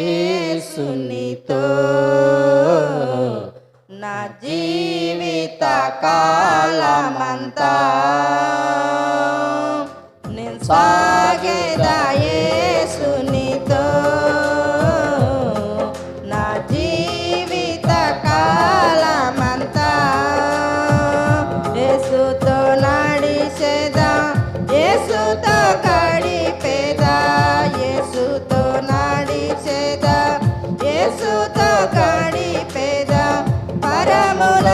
యేసునితో నా జీవిత కాలమంతా. నేను సాగేదా యేసునితో నా జీవిత కాలమంతా. యేసుతో నడిచేదా యేసుతో గడిపేదా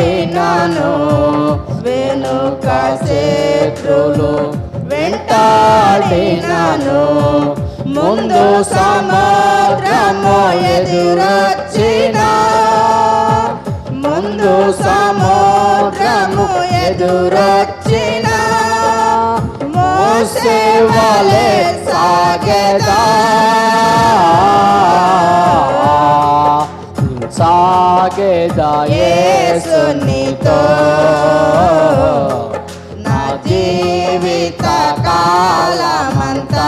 వెంటాడినాను వెనుక శత్రులు వెంటాడినాను? ముందు సముద్రము ఎదురొచ్చిన? ముందు సముద్రము ఎదురొచ్చిన? మోసే వాళ్ళే సాగదా? సాగెదా యేసునితో నా జీవిత కాలమంతా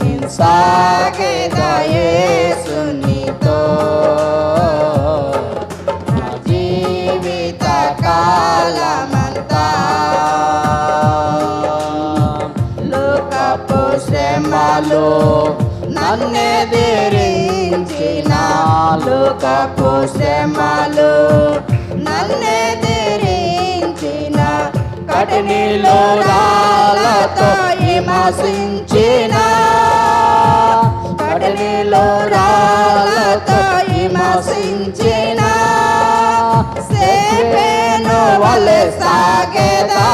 నేను సాగేదా యేసునితో. నా జీవిత కాలమంతా లోకపు శ్రమలు నన్నెదిరించిన లోకపు శ్రమలు నన్నెదిరించిన కఠినిలో రాళ్ళతో హిమసించిన కఠినిలో రాళ్ళతో హిమసించిన సేపేను వలె సాగేదా?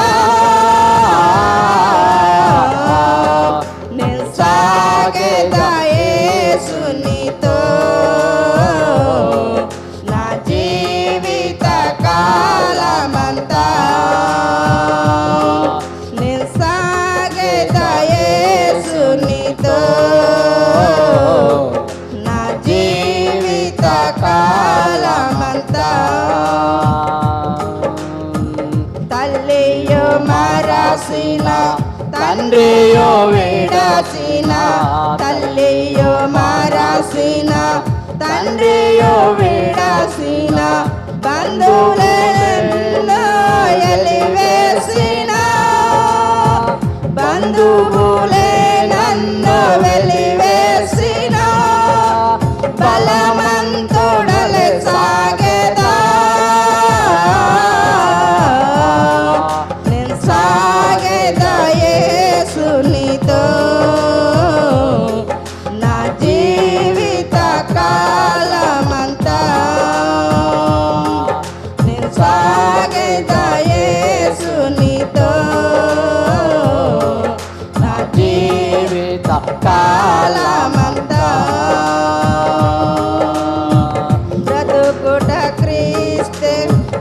మరసిన తండ్రియో విడసిన తల్లియో మరసిన తండ్రియో విడసిన బంధువులను ఎలివేసిన బంధువులే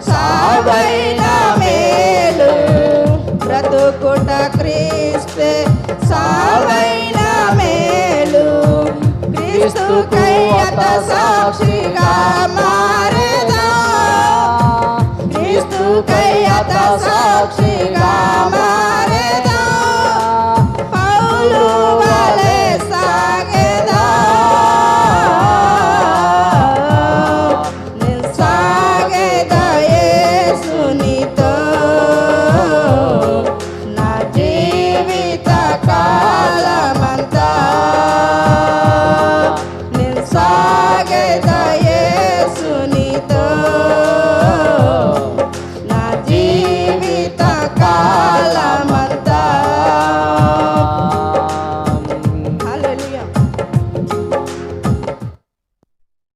సావైన మేలు. బ్రతుకుట క్రీస్తే సావైన మేలు. క్రీస్తు కయ్యత సాక్షిగా మా